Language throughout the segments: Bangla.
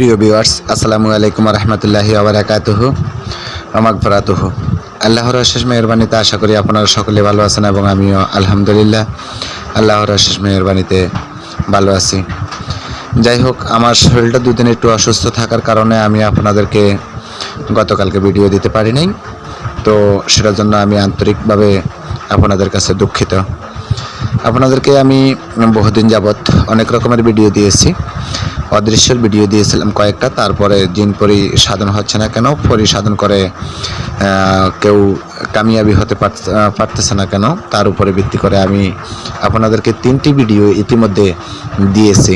প্রিয় ভিউয়ার্স আসসালামু আলাইকুম রহমতুল্লাহি আবরাকাতুহু আমাকফরাতুহু আল্লাহর শেষ মেহরবানিতে আশা করি আপনারা সকলে ভালো আছেন এবং আমিও আলহামদুলিল্লাহ আল্লাহর শেষ মেহরবানিতে ভালো আছি। যাই হোক, আমার শরীরটা দুদিন একটু অসুস্থ থাকার কারণে আমি আপনাদেরকে গতকালকে ভিডিও দিতে পারি নাই। তো সেটার জন্য আমি আন্তরিকভাবে আপনাদের কাছে দুঃখিত। আপনাদেরকে আমি বহুদিন যাবৎ অনেক রকমের ভিডিও দিয়েছি। অদৃশ্যের ভিডিও দিয়েছিলাম কয়েকটা, তারপরে জিন পরি সাধন হচ্ছে না কেন পরি সাধন করে কেউ কামিয়াবি হতে পারতেছে না কেন, তার উপরে ভিত্তি করে আমি আপনাদেরকে তিনটি ভিডিও ইতিমধ্যে দিয়েছি।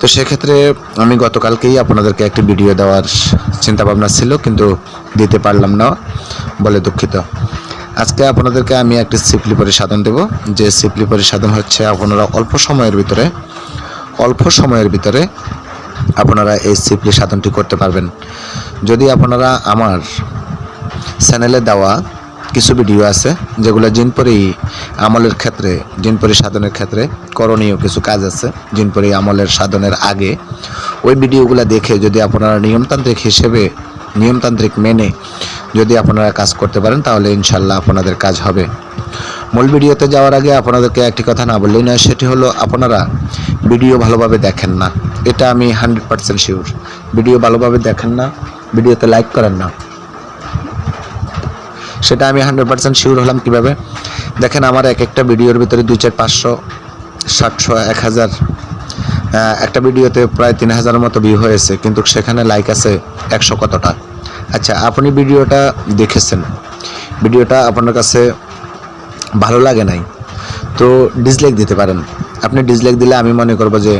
তো সেক্ষেত্রে আমি গতকালকেই আপনাদেরকে একটি ভিডিও দেওয়ার চিন্তা ভাবনা ছিল, কিন্তু দিতে পারলাম না বলে দুঃখিত। আজকে আপনাদেরকে আমি একটি সিপলি পরিসাধন দেব। যে সিপলি পরিসাধন হচ্ছে আপনারা অল্প সময়ের ভিতরে অল্প সময়ের ভিতরে আপনারা এই সিপলি সাধনটি করতে পারবেন। যদি আপনারা আমার চ্যানেলে দেওয়া কিছু ভিডিও আছে, যেগুলো জিনপরি আমলের ক্ষেত্রে, জিনপরি সাধনের ক্ষেত্রে করণীয় কিছু কাজ আছে, জিনপরি আমলের সাধনের আগে, ওই ভিডিওগুলো দেখে যদি আপনারা নিয়মতান্ত্রিক হিসেবে, নিয়মতান্ত্রিক মেনে যদি আপনারা কাজ করতে পারেন, তাহলে ইনশাল্লাহ আপনাদের কাজ হবে। মূল ভিডিওতে যাওয়ার আগে আপনাদেরকে একটি কথা না বললেই নয়, সেটি হলো আপনারা ভিডিও ভালোভাবে দেখেন না। এটা আমি হান্ড্রেড পার্সেন্ট শিওর। ভিডিও ভালোভাবে দেখেন না, ভিডিওতে লাইক করেন না। সেটা আমি হান্ড্রেড পার্সেন্ট শিওর হলাম কীভাবে? দেখেন আমার এক একটা ভিডিওর ভিতরে দুই চার পাঁচশো, সাতশো, এক হাজার একটা ভিডিওতে প্রায় তিন হাজারের মতো ভিউ হয়েছে, কিন্তু সেখানে লাইক আছে একশো কতটা। আচ্ছা আপনি ভিডিওটা দেখেছেন। ভিডিওটা আপনার কাছে ভালো লাগে নাই। তো ডিসলাইক দিতে পারেন। আপনি ডিসলাইক দিলে আমি মনে করব যে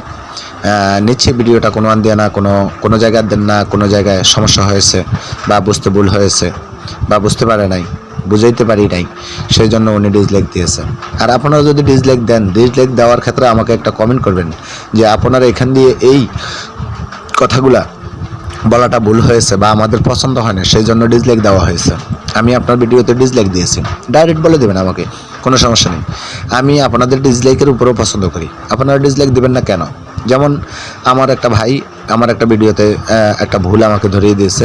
নিচ্ছে ভিডিওটা কোনো আন দিয়ে না, কোনো কোনো জায়গায় দেন না, কোনো জায়গায় সমস্যা হয়েছে বা বুঝতে ভুল হয়েছে বা বুঝতে পারে নাই, বুঝাইতে পারি নাই সেই জন্য উনি ডিসলাইক দিয়েছে। আর আপনারা যদি ডিসলাইক দেন ডিসলাইক দেওয়ার ক্ষেত্রে আমাকে একটা কমেন্ট করবেন যে, আপনারা এখান দিয়ে এই কথাগুলা বলাটা ভুল হয়েছে বা আমাদের পছন্দ হয় না সেই জন্য ডিসলাইক দেওয়া হয়েছে। আমি আপনার ভিডিওতে ডিসলাইক দিয়েছি। ডাইরেক্ট বলে দেবেন আমাকে, কোনো সমস্যা নেই। আমি আপনাদের ডিসলাইকের উপরেও পছন্দ করি। আপনারা ডিসলাইক দেবেন না কেন? যেমন আমার একটা ভাই আমার একটা ভিডিওতে একটা ভুল আমাকে ধরিয়ে দিয়েছে।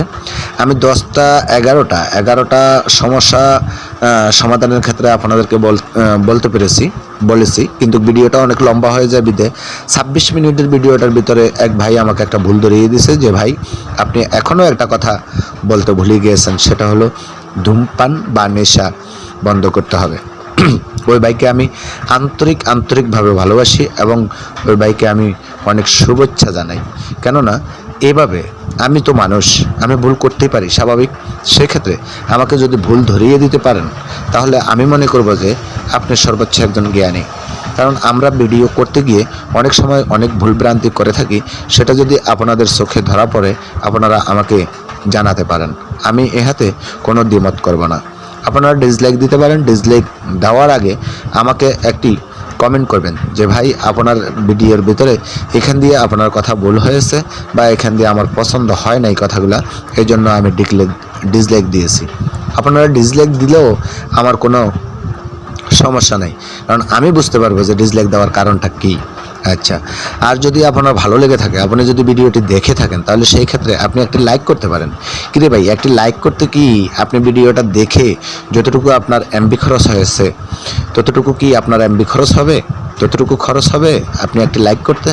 আমি দশটা এগারোটা এগারোটা সমস্যা সমাধানের ক্ষেত্রে আপনাদেরকে বল বলতে পেরেছি, বলেছি। কিন্তু ভিডিওটা অনেক লম্বা হয়ে যায় বিদে ছাব্বিশ মিনিটের ভিডিওটার ভিতরে এক ভাই আমাকে একটা ভুল ধরিয়ে দিয়েছে যে, ভাই, আপনি এখনও একটা কথা বলতে ভুলে গিয়েছেন। সেটা হলো ধূমপান বা নেশা বন্ধ করতে হবে। ওই বাইকে আমি আন্তরিক, আন্তরিকভাবে ভালোবাসি এবং ওই বাইকে আমি অনেক শুভেচ্ছা জানাই। কেননা, এভাবে আমি তো মানুষ, আমি ভুল করতেই পারি, স্বাভাবিক। সেক্ষেত্রে আমাকে যদি ভুল ধরিয়ে দিতে পারেন, তাহলে আমি মনে করব যে আপনি সর্বোচ্চ একজন জ্ঞানী। কারণ আমরা ভিডিও করতে গিয়ে অনেক সময় অনেক ভুলভ্রান্তি করে থাকি, সেটা যদি আপনাদের চোখে ধরা পড়ে, আপনারা আমাকে জানাতে পারেন। আমি এহাতে কোনো দ্বিমত করব না। আপনারা ডিসলাইক দিতে পারেন ডিসলাইক দেওয়ার আগে আমাকে একটি কমেন্ট করবেন যে, ভাই, আপনার ভিডিওর ভিতরে এখান দিয়ে আপনার কথা ভুল হয়েছে বা এখান দিয়ে আমার পছন্দ হয় নাই কথাগুলো এই জন্য আমি ডিসলাইক ডিসলাইক দিয়েছি। আপনারা ডিসলাইক দিলেও আমার কোনো সমস্যা নাই। কারণ আমি বুঝতে পারব যে ডিসলাইক দেওয়ার কারণটা কী। আচ্ছা। আর যদি আপনার ভালো লেগে থাকে, আপনি যদি ভিডিওটি দেখে থাকেন, তাহলে সেই ক্ষেত্রে আপনি একটি লাইক করতে পারেন। কিরে ভাই, একটি লাইক করতে কি আপনি ভিডিওটা দেখে যতটুকু আপনার এমবি খরচ হয়েছে, ততটুকু কি আপনার এমবি খরচ হবে? ততটুকু খরচ হবে, আপনি একটি লাইক করতে,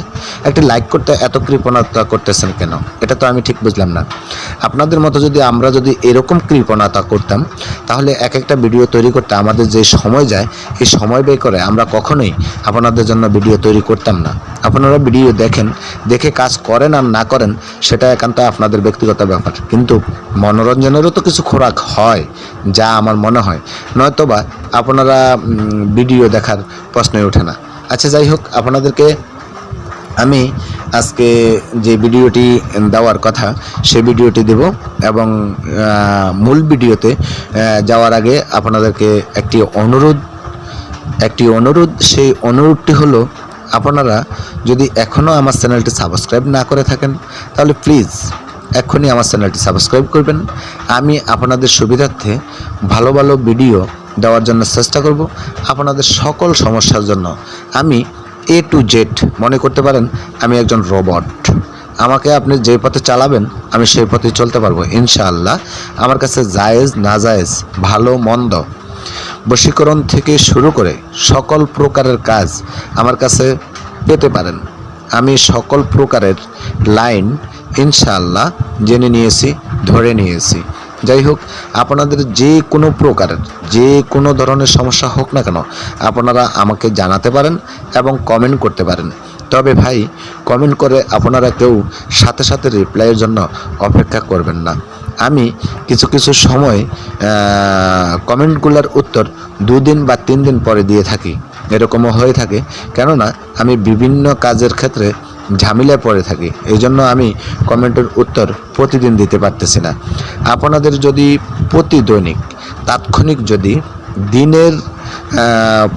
একটি লাইক করতে এত কৃপণতা করতেছেন কেন? এটা তো আমি ঠিক বুঝলাম না। আপনাদের মতো যদি আমরা যদি এরকম কৃপণতা করতাম, তাহলে এক একটা ভিডিও তৈরি করতে আমাদের যে সময় যায়, এই সময় ব্যয় করে আমরা কখনোই আপনাদের জন্য ভিডিও তৈরি করতাম না। আপনারা ভিডিও দেখেন, দেখে কাজ করেন আর না করেন, সেটা একান্ত আপনাদের ব্যক্তিগত ব্যাপার। কিন্তু মনোরঞ্জনেরও তো কিছু খোরাক হয়, যা আমার মনে হয়। নয়তোবা আপনারা ভিডিও দেখার প্রশ্নই ওঠে না। আচ্ছা যাই হোক, আপনাদেরকে আমি আজকে যে ভিডিওটি দেওয়ার কথা, সে ভিডিওটি দেব এবং মূল ভিডিওতে যাওয়ার আগে আপনাদেরকে একটি অনুরোধ একটি অনুরোধ, সেই অনুরোধটি হলো, আপনারা যদি এখনও আমার চ্যানেলটি সাবস্ক্রাইব না করে থাকেন, তাহলে প্লিজ এক্ষুনি আমার চ্যানেলটি সাবস্ক্রাইব করবেন। আমি আপনাদের সুবিধার্থে ভালো ভালো ভিডিও দেওয়ার জন্য চেষ্টা করব আপনাদের সকল সমস্যার জন্য। আমি এ টু জেড মনে করতে পারেন, আমি একজন রোবট আমাকে আপনি যে পথে চালাবেন, আমি সেই পথে চলতে পারব, ইনশাআল্লাহ। আমার কাছে জায়েজ, না জায়েজ, ভালো, মন্দ। বশীকরণ থেকে শুরু করে সকল প্রকারের কাজ আমার কাছে পেতে পারেন। আমি সকল প্রকারের লাইন, ইনশাআল্লাহ, জেনে নিয়েছি, ধরে নিয়েছি। যাই হোক আপনাদের যে কোনো প্রকারের, যে কোনো ধরনের সমস্যা হোক না কেন, আপনারা আমাকে জানাতে পারেন এবং কমেন্ট করতে পারেন। তবে ভাই কমেন্ট করে আপনারা কেউ সাথে সাথে রিপ্লাইয়ের জন্য অপেক্ষা করবেন না। আমি কিছু কিছু সময় কমেন্টগুলোর উত্তর দুদিন বা তিন দিন পরে দিয়ে থাকি। এরকমও হয়ে থাকে। কেননা, আমি বিভিন্ন কাজের ক্ষেত্রে ঝামেলায় পড়ে থাকি। এই জন্য আমি কমেন্টের উত্তর প্রতিদিন দিতে পারতেছি না। আপনাদের যদি প্রতি দৈনিক তাৎক্ষণিক যদি দিনের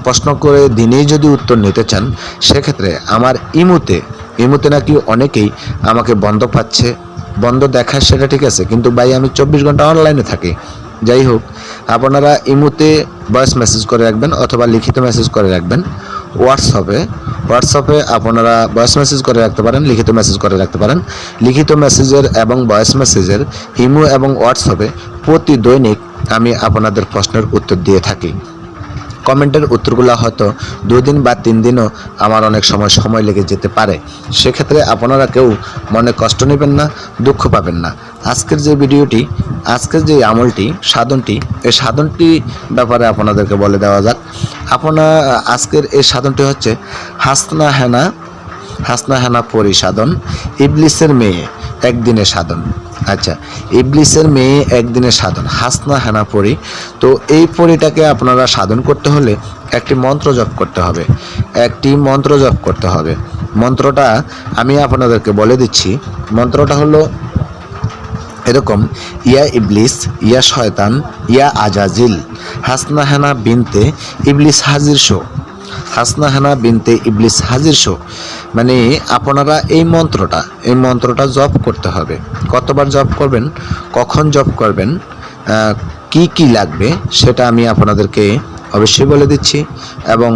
প্রশ্ন করে দিনেই যদি উত্তর নিতে চান, সেক্ষেত্রে আমার ইমুতে ইমুতে নাকি অনেকেই আমাকে বন্ধ পাচ্ছে, বন্ধ দেখায় সেটা ঠিক আছে, কিন্তু ভাই আমি চব্বিশ ঘণ্টা অনলাইনে থাকি। যাই হোক, আপনারা ইমুতে ভয়েস মেসেজ করে রাখবেন অথবা লিখিত মেসেজ করে রাখবেন। হোয়াটসঅ্যাপে হোয়াটসঅ্যাপে আপনারা ভয়েস মেসেজ করে রাখতে পারেন, লিখিত মেসেজ করে রাখতে পারেন। লিখিত মেসেজের এবং ভয়েস মেসেজের হিমু এবং হোয়াটসঅ্যাপে প্রতি দৈনিক আমি আপনাদের প্রশ্নের উত্তর দিয়ে থাকি। কমেন্টের উত্তরগুলো হয়তো দুদিন বা তিন দিনও আমার অনেক সময় সময় লেগে যেতে পারে। সেক্ষেত্রে আপনারা কেউ মনে কষ্ট নেবেন না, দুঃখ পাবেন না। আজকের যে ভিডিওটি, আজকের যে আমলটি, সাধনটি এই সাধনটি ব্যাপারে আপনাদেরকে বলে দেওয়া যাক। আপনার, আজকের এই সাধনটি হচ্ছে হাসনা হেনা হাসনা হেনা পরিসাধন, ইবলিসের মেয়ে। একদিনের সাধন। আচ্ছা ইবলিসের মেয়ে একদিনের সাধন, হাসনা হেনা পরি। তো এই পরিটাকে আপনারা সাধন করতে হলে একটি মন্ত্র জপ করতে হবে। একটি মন্ত্র জপ করতে হবে। মন্ত্রটা আমি আপনাদেরকে বলে দিচ্ছি। মন্ত্রটা হলো এরকম, ইয়া ইবলিস, ইয়া শয়তান, ইয়া আজাজিল। হাসনা হেনা বিনতে ইবলিস হাজির শো। হাসনা হেনা বিনতে ইবলিস হাজির শো। মানে আপনারা এই মন্ত্রটা এই মন্ত্রটা জপ করতে হবে। কতবার জপ করবেন? কখন জপ করবেন? কি কি লাগবে? সেটা আমি আপনাদেরকে অবশ্যই বলে দিচ্ছি এবং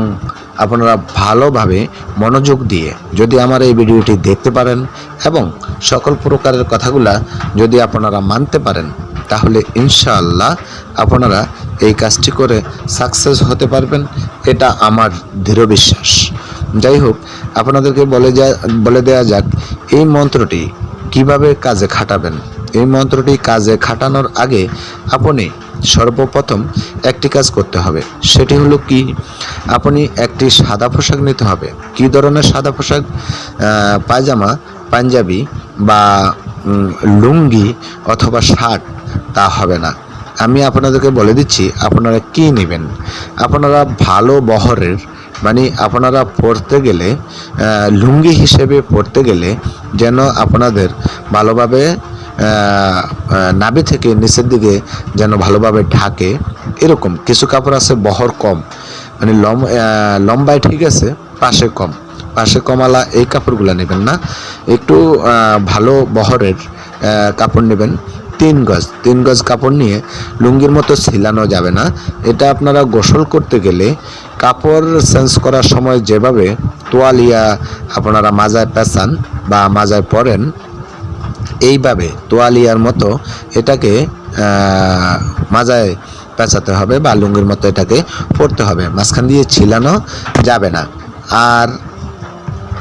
আপনারা ভালোভাবে মনোযোগ দিয়ে যদি আমার এই ভিডিওটি দেখতে পারেন এবং সকল প্রকারের কথাগুলা যদি আপনারা মানতে পারেন তাহলে ইনশাআল্লাহ আপনারা এই কাজটি করে সাকসেস হতে পারবেন। এটা আমার দৃঢ় বিশ্বাস। যাই হোক, আপনাদেরকে বলে যা, বলে দেওয়া যাক, এই মন্ত্রটি কীভাবে কাজে খাটাবেন? এই মন্ত্রটি কাজে খাটানোর আগে আপনি সর্বপ্রথম একটি কাজ করতে হবে। সেটি হলো কি? আপনি একটি সাদা পোশাক নিতে হবে। কি ধরনের সাদা পোশাক? পায়জামা, পাঞ্জাবি বা লুঙ্গি অথবা শার্ট, তা হবে না। আমি আপনাদেরকে বলে দিচ্ছি, আপনারা কি নেবেন? আপনারা ভালো বহরের মানে আপনারা পড়তে গেলে লুঙ্গি হিসেবে পড়তে গেলে যেন আপনাদের ভালোভাবে নাভি থেকে নিচের দিকে যেন ভালোভাবে ঢাকে, এরকম। কিছু কাপড় আছে বহর কম মানে লম লম্বায় ঠিক আছে, পাশে কম। পাশে কমালা, এই কাপড়গুলো নেবেন না। একটু ভালো বহরের কাপড় নেবেন। তিন গজ তিন গজ কাপড় নিয়ে লুঙ্গির মতো ছিলানো যাবে না। এটা আপনারা গোসল করতে গেলে কাপড় চেঞ্জ করার সময় যেভাবে তোয়ালিয়া আপনারা মাজায় পেঁচান বা মাজায় পরেন, এইভাবে তোয়ালিয়ার মতো এটাকে মাজায় পেঁচাতে হবে বা লুঙ্গির মতো এটাকে পরতে হবে। মাঝখান দিয়ে ছিলানো যাবে না। আর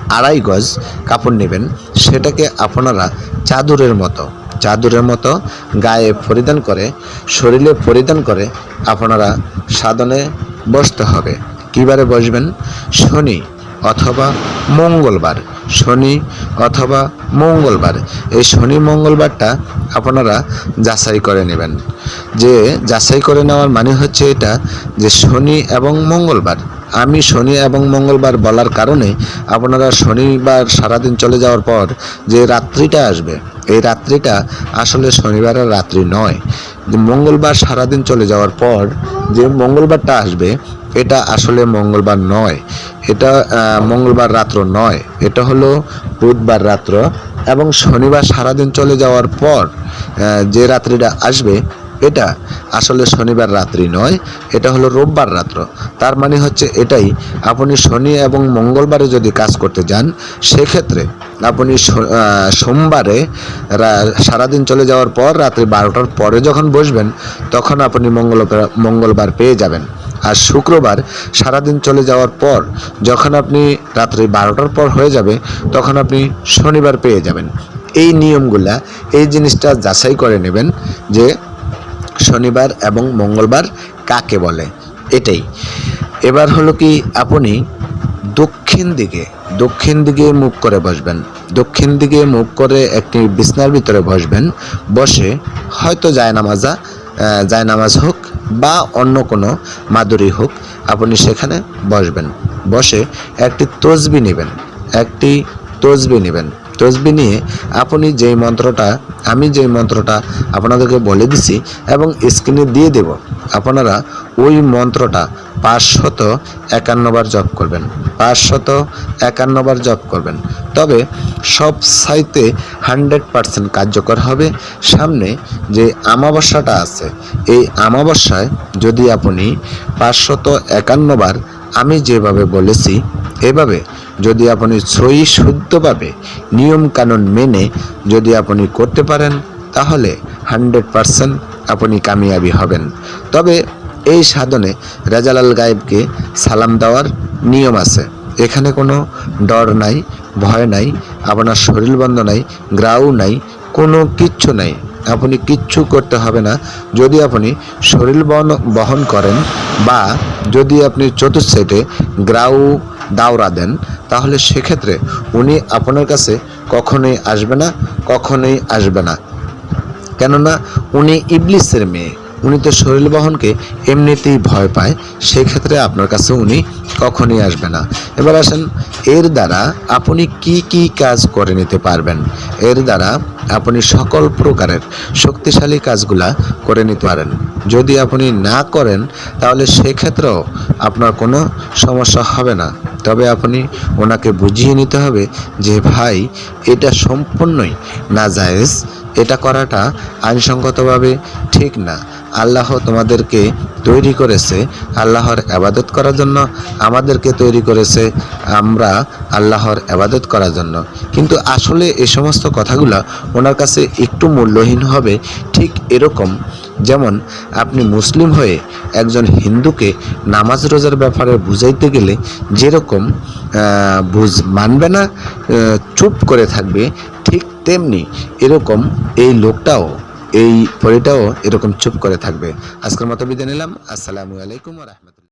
আড়াই গজ কাপড় নেবেন। সেটাকে আপনারা চাদরের মতো চাদরের মতো গায়ে পরিধান করে, শরীরে পরিধান করে আপনারা সাধনে বসতে হবে। কিবারে বসবেন? শনি অথবা মঙ্গলবার। শনি অথবা মঙ্গলবার। এই শনি মঙ্গলবারটা আপনারা যাচাই করে নেবেন। যে যাচাই করে নেওয়ার মানে হচ্ছে এটা যে শনি এবং মঙ্গলবার আমি শনি এবং মঙ্গলবার বলার কারণে আপনারা শনিবার সারাদিন চলে যাওয়ার পর যে রাত্রিটা আসবে, এই রাত্রিটা আসলে শনিবারের রাত্রি নয়। মঙ্গলবার সারাদিন চলে যাওয়ার পর যে মঙ্গলবারটা আসবে, এটা আসলে মঙ্গলবার নয়। এটা মঙ্গলবার রাত্র নয়। এটা হলো বুধবার রাত্র এবং শনিবার সারাদিন চলে যাওয়ার পর যে রাত্রিটা আসবে এটা আসলে শনিবার রাত্রি নয়, এটা হলো রোববার রাত্র। তার মানে হচ্ছে এটাই, আপনি শনি এবং মঙ্গলবারে যদি কাজ করতে যান, সেক্ষেত্রে আপনি সোমবারে সারাদিন চলে যাওয়ার পর রাত্রি বারোটার পরে যখন বসবেন, তখন আপনি মঙ্গলবার মঙ্গলবার পেয়ে যাবেন। আর শুক্রবার সারাদিন চলে যাওয়ার পর যখন আপনি রাত্রি বারোটার পর হয়ে যাবে, তখন আপনি শনিবার পেয়ে যাবেন। এই নিয়মগুলা, এই জিনিসটা যাচাই করে নেবেন যে শনিবার এবং মঙ্গলবার কাকে বলে? এটাই। এবার হলো কি আপনি দক্ষিণ দিকে দক্ষিণ দিকে মুখ করে বসবেন। দক্ষিণ দিকে মুখ করে একটি বিছনার ভিতরে বসবেন। বসে হয়তো জায়নামাজা জায়নামাজ হোক বা অন্য কোনো মাদুরি হোক, আপনি সেখানে বসবেন। বসে একটি তসবি নেবেন, একটি তসবি নেবেন। তসবি নিয়ে আপনি যেই মন্ত্রটা, আমি যেই মন্ত্রটা আপনাদেরকে বলে দিছি এবং স্ক্রিনে দিয়ে দেব, আপনারা ওই মন্ত্রটা পাঁচশত একান্নবার জপ করবেন, পাঁচশত একান্নবার জপ করবেন। তবে সব সাইতে হান্ড্রেড পারসেন্ট কার্যকর হবে। সামনে যে আমাবস্যাটা আছে, এই আমাবস্যায় যদি আপনি পাঁচশত একান্নবার আমি যেভাবে বলেছি, এভাবে যদি আপনি সই শুদ্ধভাবে নিয়ম কানুন মেনে যদি আপনি করতে পারেন, তাহলে হান্ড্রেড পারসেন্ট আপনি কামিয়াবি হবেন। তবে এই সাধনে রাজালাল গায়েবকে সালাম দেওয়ার নিয়ম আছে। এখানে কোনো ডর নাই, ভয় নাই, আপনার শরীর বন্ধ নাই, গ্রাউ নাই, কোনো কিচ্ছু নাই। আপনি কিচ্ছু করতে হবে না। যদি আপনি শরীর বহন- বহন করেন বা যদি আপনি চতুর্সাইডে গ্রাউ দাওরা দেন, তাহলে সেক্ষেত্রে উনি আপনার কাছে কখনোই আসবে না, কখনোই আসবে না। কেননা উনি ইবলিসের মেয়ে। উনি তো শরীর বহনকে এমনিতেই ভয় পায় সেই ক্ষেত্রে আপনার কাছে উনি কখনই আসবে না। এবার আসেন, এর দ্বারা আপনি কি কি কাজ করে নিতে পারবেন? এর দ্বারা আপনি সকল প্রকারের শক্তিশালী কাজগুলা করে নিতে পারেন। যদি আপনি না করেন, তাহলে সেক্ষেত্রেও আপনার কোনো সমস্যা হবে না। তবে আপনি ওনাকে বুঝিয়ে নিতে হবে যে, ভাই, এটা সম্পূর্ণই না জায়েজ এটা করাটা আইনসঙ্গতভাবে ঠিক না। আল্লাহ তোমাদেরকে তৈরি করেছে। আল্লাহর আবাদত করার জন্য আমাদেরকে তৈরি করেছে আমরা আল্লাহর আবাদত করার জন্য। কিন্তু আসলে এই সমস্ত কথাগুলো ওনার কাছে একটু মূল্যহীন হবে। ঠিক এরকম, যেমন আপনি মুসলিম হয়ে একজন হিন্দুকে নামাজ রোজার ব্যাপারে বুঝাইতে গেলে যেরকম বুঝ, মানবে না চুপ করে থাকবে, ঠিক তেমনি এরকম এই লোকটাও, এই পরিটাও এরকম চুপ করে থাকবে। আজকের মতো বিদায় নিলাম। আসসালামু আলাইকুম রহমতুল্লাহ।